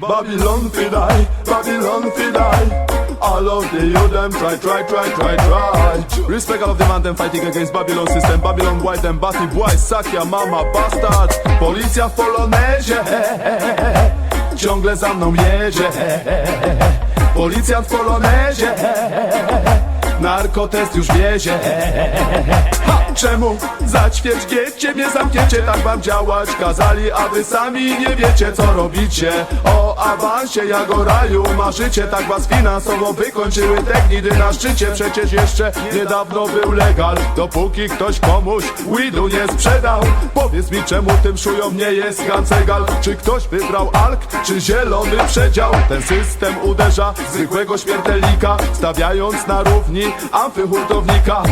Babylon fi die, Babylon fi die. All of the you them try, try, try, try, try. Respect all of them and them fighting against Babylon system. Babylon white them batty boy, suck your mama bastard. Policja w polonezie, ciągle za mną jedzie. Policjant w polonezie, narkotest już wiezie. Ha! Czemu za ćwierć giecie mnie zamkniecie? Tak wam działać kazali, a wy sami nie wiecie co robicie O awansie jak o raju marzycie Tak was finansowo wykończyły te gnidy na szczycie. Przecież jeszcze niedawno był legal Dopóki ktoś komuś weedu nie sprzedał. Powiedz mi czemu tym szują nie jest kancegal Czy ktoś wybrał alk, czy zielony przedział? Ten system uderza zwykłego śmiertelnika Stawiając na równi amfyhurtownika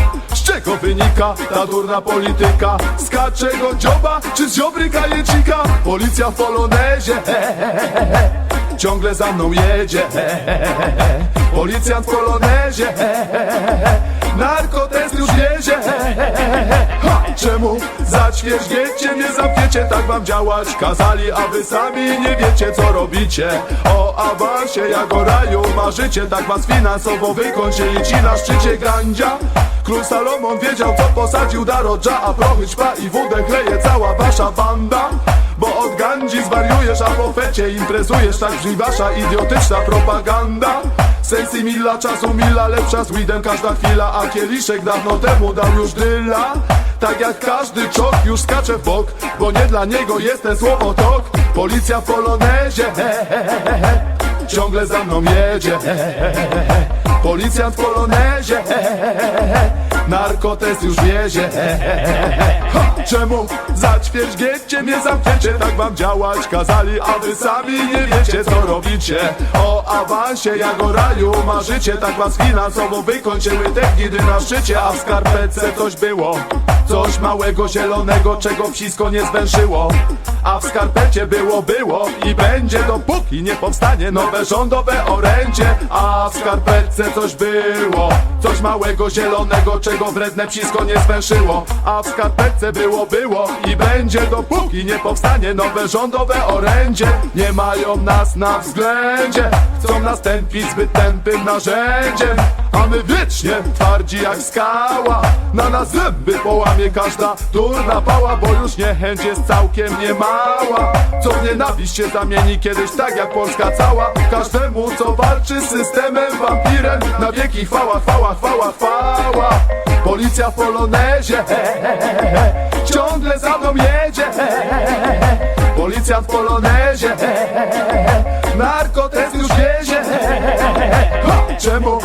Z czego wynika ta durna polityka? Z kaczego dzioba, czy z ziobry kajecika? Policja w polonezie Ciągle za mną jedzie Policjant w polonezie Narkotest już wiezie ha! Czemu za ćwierć wiecie mnie zamkniecie Tak wam działać kazali, a wy sami nie wiecie co robicie O awansie jak o raju marzycie Tak was finansowo wykończyli ci na szczycie gandzia Król Salomon wiedział co posadził Darodża A prochy ćpa i wódę chleje cała wasza banda bo od gandzi zwariujesz, a po fecie imprezujesz Tak brzmi wasza idiotyczna propaganda Sensy mila, czasu mila, lepsza z weedem każda chwila A kieliszek dawno temu dał już dyla Tak jak każdy czok już skacze w bok Bo nie dla niego jest ten słowotok Policja w polonezie he, he, he, he. Ciągle za mną jedzie he, he, he, he. Policjant w polonezie. Narkotest już wiezie. Ha! Czemu za mnie zamkniecie Tak wam działać kazali, a wy sami nie wiecie co robicie O awansie jak o raju marzycie Tak was finansowo wykończyły te gnidy na szczycie A w skarpetce coś było Coś małego, zielonego, czego wsisko nie zwęszyło. A w skarpecie było, było i będzie Dopóki nie powstanie nowe rządowe orędzie. A w skarpetce coś było Coś małego, zielonego, czego wredne psisko nie zwęszyło. A w skarpetce było, było i będzie Dopóki nie powstanie nowe rządowe orędzie. Nie mają nas na względzie Chcą nas tępić zbyt tępym narzędziem A my wiecznie twardzi jak skała Na nas zęby połamie każda durna pała Bo już niechęć jest całkiem niemała Co w nienawiść się zamieni kiedyś tak jak Polska cała Każdemu co walczy z systemem wampirem Na wieki chwała, chwała, chwała, chwała Policja w polonezie. Ciągle za mną jedzie. Policjant w polonezie. Narkotest już wiezie! Czemu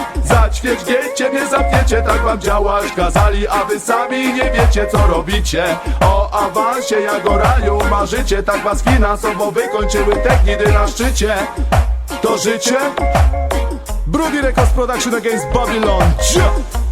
ćwierć wiecie mnie zamkniecie Tak wam działać kazali, a wy sami nie wiecie co robicie O awansie jak o raju marzycie Tak was finansowo wykończyły te gnidy na szczycie To życie? Brody Records Production against Babylon Cia!